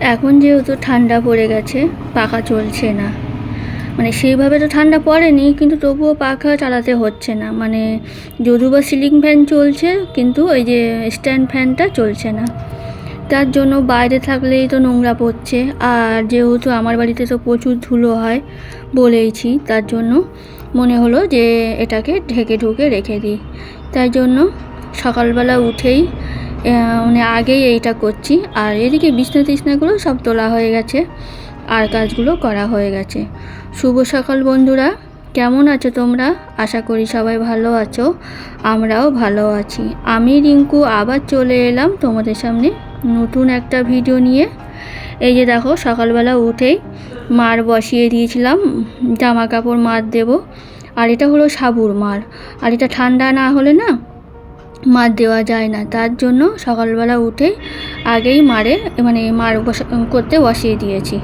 এখন যেহেতু ঠান্ডা পড়ে গেছে, পাখা চলছে না। মানে সেইভাবে তো ঠান্ডা পড়েনি, কিন্তু তবুও পাখা চালাতে হচ্ছে না। মানে যদিও বা সিলিং ফ্যান চলছে, কিন্তু ওই যে স্ট্যান্ড ফ্যানটা চলছে না। তার জন্য বাইরে থাকলেই তো নোংরা পড়ছে। আর যেহেতু আমার বাড়িতে তো প্রচুর ধুলো হয় বলেইছি, তার জন্য মনে হলো যে এটাকে ঢেকে ঢুকে রেখে দিই। তাই জন্য সকালবেলা উঠেই মানে আগেই এইটা করছি। আর এদিকে বিছনা টিছনাগুলো সব তোলা হয়ে গেছে। আর কাজগুলো করা হয়ে গেছে। শুভ সকাল বন্ধুরা। কেমন আছো তোমরা? আশা করি সবাই ভালো আছো। আমরাও ভালো আছি। আমি রিঙ্কু, আবার চলে এলাম তোমাদের সামনে নতুন একটা ভিডিও নিয়ে। এই যে দেখো, সকালবেলা উঠেই মার বসিয়ে দিয়েছিলাম, জামা কাপড় মার দেবো। আর এটা হলো সাবুর মার। আর এটা ঠান্ডা না হলে না মার দেওয়া যায় না। তার জন্য সকালবেলা উঠে আগেই মারে মানে মার করতে বসিয়ে দিয়েছি।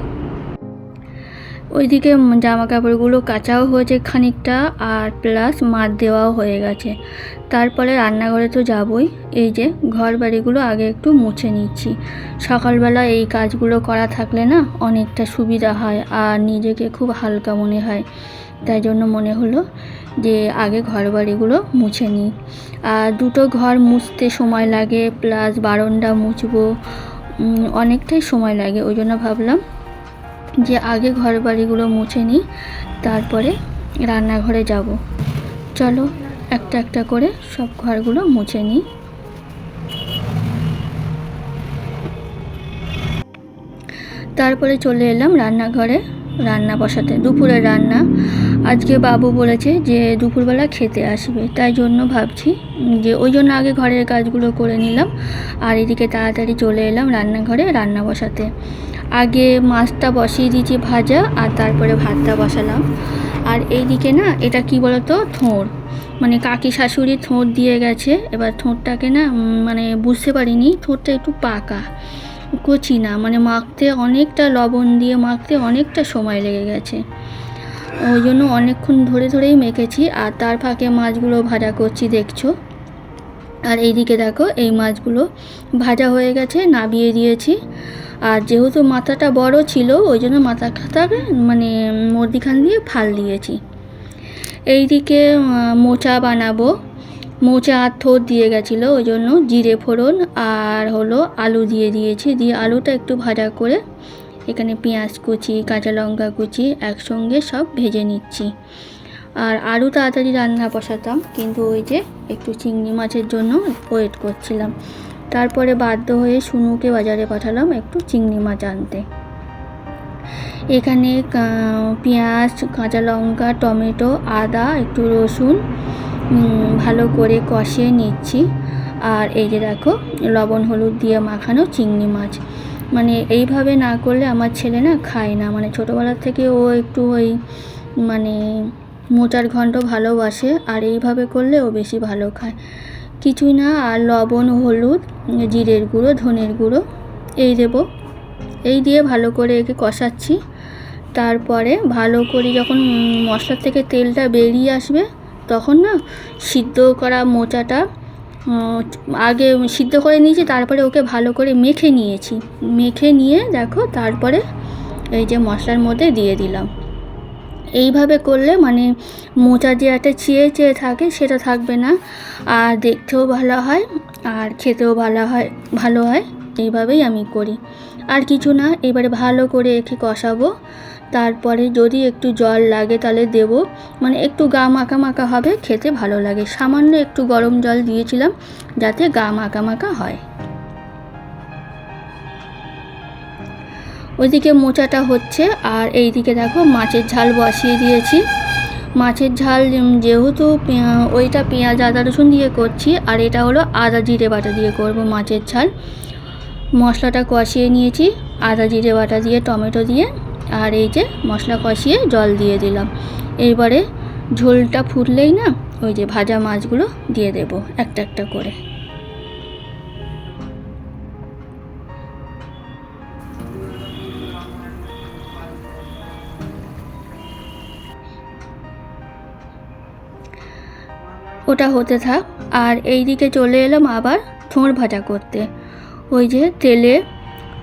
ওইদিকে জামা কাপড়গুলো কাচাও হয়েছে খানিকটা আর প্লাস মার দেওয়াও হয়ে গেছে। তারপরে রান্নাঘরে তো যাবই। এই যে ঘর বাড়িগুলো আগে একটু মুছে নিচ্ছি। সকালবেলা এই কাজগুলো করা থাকলে না অনেকটা সুবিধা হয় আর নিজেকে খুব হালকা মনে হয়। তাই জন্য মনে হলো যে আগে ঘর বাড়িগুলো মুছে নিই। আর দুটো ঘর মুছতে সময় লাগে প্লাস বারণ্ডা মুছবো অনেকটাই সময় লাগে। ওই জন্য ভাবলাম যে আগে ঘর বাড়িগুলো মুছে নিই, তারপরে রান্নাঘরে যাব। চলো একটা একটা করে সব ঘরগুলো মুছে নিই। তারপরে চলে এলাম রান্নাঘরে। রান্না বসাতে, দুপুরের রান্না। আজকে বাবু বলেছে যে দুপুরবেলা খেতে আসবে, তাই জন্য ভাবছি যে ওই জন্য আগে ঘরের কাজগুলো করে নিলাম, আর এদিকে তাড়াতাড়ি চলে এলাম রান্নাঘরে রান্না বসাতে। আগে মাছটা বসিয়ে দিয়েছি ভাজা, আর তারপরে ভাতটা বসালাম। আর এইদিকে না, এটা কি বলতো, থোঁড়। মানে কাকি শাশুড়ি থোঁড় দিয়ে গেছে, এবার থোঁড়টাকে না মানে বুঝতে পারিনি, থোঁড়টা একটু পাকা। কচি না মানে মাখতে অনেকটা লবণ দিয়ে মাখতে অনেকটা সময় লেগে গেছে। ওই জন্য অনেকক্ষণ ধরে ধরেই মেখেছি, আর তার ফাঁকে মাছগুলো ভাজা করছি, দেখছ? আর এইদিকে দেখো, এই মাছগুলো ভাজা হয়ে গেছে, নাবিয়ে দিয়েছি। আর যেহেতু মাথাটা বড় ছিল, ওই জন্য মাথাটাকে মানে মধ্যিখান দিয়ে ফাল দিয়েছি। এইদিকে মোচা বানাবো। মোচা আর থোর দিয়ে গেছিল, ওই জন্য জিরে ফোড়ন আর হলো আলু দিয়ে দিয়েছি। দিয়ে আলুটা একটু ভাজা করে এখানে পেঁয়াজ কুচি, কাঁচা লঙ্কা কুচি একসঙ্গে সব ভেজে নিচ্ছি। আর আরও তাড়াতাড়ি রান্না বসাতাম, কিন্তু ওই যে একটু চিংড়ি মাছের জন্য ওয়েট করছিলাম। তারপরে বাধ্য হয়ে সুনুকে বাজারে পাঠালাম একটু চিংড়ি মাছ আনতে। এখানে পেঁয়াজ, কাঁচা লঙ্কা, টমেটো, আদা, একটু রসুন ভালো করে কষিয়ে নিচ্ছি। আর এই যে দেখো, লবণ, হলুদ দিয়ে মাখানো চিংড়ি মাছ। মানে এইভাবে না করলে আমার ছেলে না খায় না। মানে ছোটোবেলার থেকে ও একটু ওই মানে মোচার ঘন্ট ভালোবাসে আর এইভাবে করলে ও বেশি ভালো খায়। কিছুই না, আর লবণ, হলুদ, জিরের গুঁড়ো, ধনের গুঁড়ো এই দেবো। এই দিয়ে ভালো করে একে কষাচ্ছি। তারপরে ভালো করে যখন মশলার থেকে তেলটা বেরিয়ে আসবে তখন না সিদ্ধ করা মোচাটা আগে সিদ্ধ করে নিয়েছি, তারপরে ওকে ভালো করে মেখে নিয়েছি। মেখে নিয়ে দেখো তারপরে এই যে মশলার মধ্যে দিয়ে দিলাম। এইভাবে করলে মানে মোচা যে একটা চেয়ে চেয়ে থাকে সেটা থাকবে না। আর দেখতেও ভালো হয়, আর খেতেও ভালো হয় ভালো হয়। এইভাবেই আমি করি। আর কিছু না, এবারে ভালো করে একে কষাবো। তারপরে যদি একটু জল লাগে তাহলে দেব। মানে একটু গা মাখা মাখা হবে, খেতে ভালো লাগে। সামান্য একটু গরম জল দিয়েছিলাম, যাতে গা মাখা মাখা হয়। ওইদিকে মোচাটা হচ্ছে, আর এইদিকে দেখো মাছের ঝাল বসিয়ে দিয়েছি। মাছের ঝাল যেহেতু ওইটা পেঁয়াজ, আদা, রসুন দিয়ে করছি, আর এটা হলো আদা, জিরে বাটা দিয়ে করব মাছের ঝাল। মশলাটা কষিয়ে নিয়েছি, আদা জিরে বাটা দিয়ে, টমেটো দিয়ে, আর এই যে মশলা কষিয়ে জল দিয়ে দিলাম। এইবারে ঝোলটা ফুটলেই না, ওই যে ভাজা মাছগুলো দিয়ে দেব একটা একটা করে। ওটা হতে থাক, আর এই দিকে চলে এলাম আবার থোঁড় ভাজা করতে। ওই যে তেলে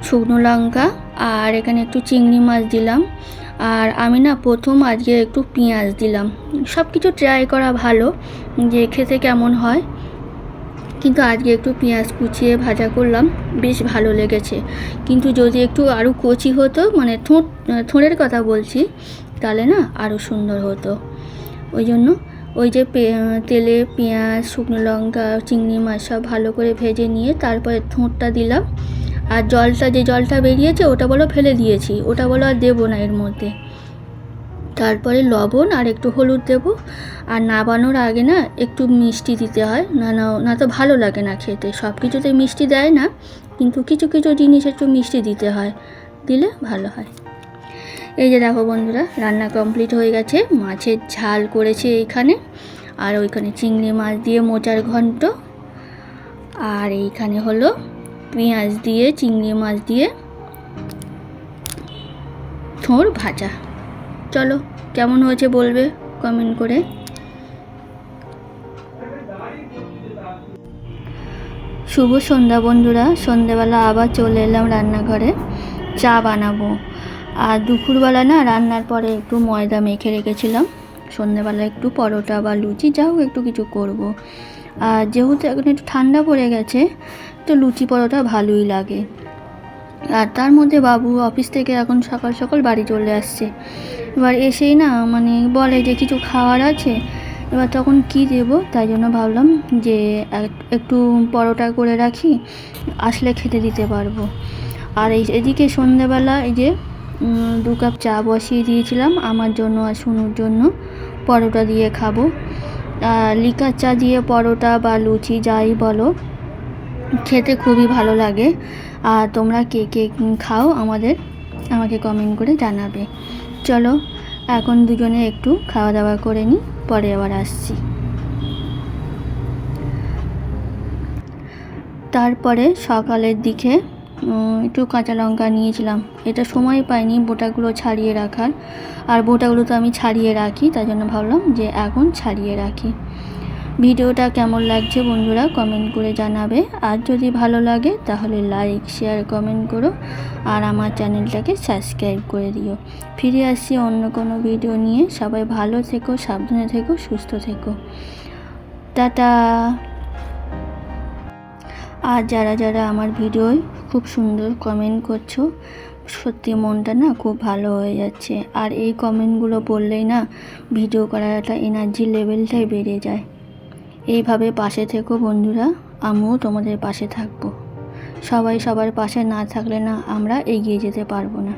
শুকনো লঙ্কা আর এখানে একটু চিংড়ি মাছ দিলাম। আর আমি না প্রথম আজকে একটু পেঁয়াজ দিলাম। সব কিছু ট্রাই করা ভালো যে খেতে কেমন হয়। কিন্তু আজকে একটু পেঁয়াজ কুচিয়ে ভাজা করলাম, বেশ ভালো লেগেছে। কিন্তু যদি একটু আরও কচি হতো মানে ঠোঁট থোঁড়ের কথা বলছি, তাহলে না আরও সুন্দর হতো। ওই জন্য ওই যে তেলে পেঁয়াজ, শুকনো লঙ্কা, চিংড়ি মাছ সব ভালো করে ভেজে নিয়ে তারপরে ঠোঁটটা দিলাম। আর জলটা, যে জলটা বেরিয়েছে ওটা বলো ফেলে দিয়েছি, ওটা বলো আর দেবো না এর মধ্যে। তারপরে লবণ আর একটু হলুদ দেবো। আর নাবানোর আগে না একটু মিষ্টি দিতে হয়, না না না তো ভালো লাগে না খেতে। সব কিছুতে মিষ্টি দেয় না, কিন্তু কিছু কিছু জিনিস একটু মিষ্টি দিতে হয়, দিলে ভালো হয়। এই যে দেখো বন্ধুরা, রান্না কমপ্লিট হয়ে গেছে। মাছের ঝাল করেছে এইখানে। আর ওইখানে চিংড়ি মাছ দিয়ে মোচার ঘন্ট। আর এইখানে হলো পেঁয়াজ দিয়ে, চিংড়ি মাছ দিয়ে থোড় ভাজা। চলো, কেমন হয়েছে বলবে কমেন্ট করে। শুভ সন্ধ্যা বন্ধুরা, সন্ধ্যেবেলা আবার চলে এলাম রান্নাঘরে। চা বানাবো। আর দুপুরবেলা না রান্নার পরে একটু ময়দা মেখে রেখেছিলাম। সন্ধ্যেবেলা একটু পরোটা বা লুচি, যা হোক একটু কিছু করব। আর যেহেতু এখন একটু ঠান্ডা পড়ে গেছে, তো লুচি পরোটা ভালোই লাগে। আর তার মধ্যে বাবু অফিস থেকে এখন সকাল সকাল বাড়ি চলে আসছে। এবার এসেই না মানে বলে যে কিছু খাওয়ার আছে, এবার তখন কি দেব? তাই জন্য ভাবলাম যে একটু পরোটা করে রাখি, আসলে খেতে দিতে পারব। আর এই এদিকে সন্ধেবেলা এই যে দু কাপ চা বসিয়ে দিয়েছিলাম, আমার জন্য আর শুনুর জন্য। পরোটা দিয়ে খাব। লিকার চা দিয়ে পরোটা বা লুচি, যাই বলো, খেতে খুবই ভালো লাগে। আর তোমরা কে কে খাও আমাদের, আমাকে কমেন্ট করে জানাবে। চলো, এখন দুজনে একটু খাওয়া দাওয়া করে নিই, পরে আবার আসছি। তারপরে সকালের দিকে একটু কাঁচা লঙ্কা নিয়েছিলাম। এটা সময় পাইনি বোটাগুলো ছাড়িয়ে রাখার। আর বোটাগুলো তো আমি ছাড়িয়ে রাখি, তাই জন্য ভাবলাম যে এখন ছাড়িয়ে রাখি। ভিডিওটা কেমন লাগছে বন্ধুরা কমেন্ট করে জানাবে। আর যদি ভালো লাগে তাহলে লাইক, শেয়ার, কমেন্ট করো। আর আমার চ্যানেলটাকে সাবস্ক্রাইব করে দিও। ফিরে আসছি অন্য কোনো ভিডিও নিয়ে। সবাই ভালো থেকো, সাবধানে থেকো, সুস্থ থেকো। টাটা! আর যারা যারা আমার ভিডিওয় খুব সুন্দর কমেন্ট করছ, সত্যি মনটা না খুব ভালো হয়ে যাচ্ছে। আর এই কমেন্টগুলো বললেই না ভিডিও করার একটা এনার্জি লেভেলটাই বেড়ে যায়। এইভাবে পাশে থেকো বন্ধুরা, আমিও তোমাদের পাশে থাকব। সবাই সবার পাশে না থাকলে না আমরা এগিয়ে যেতে পারব না।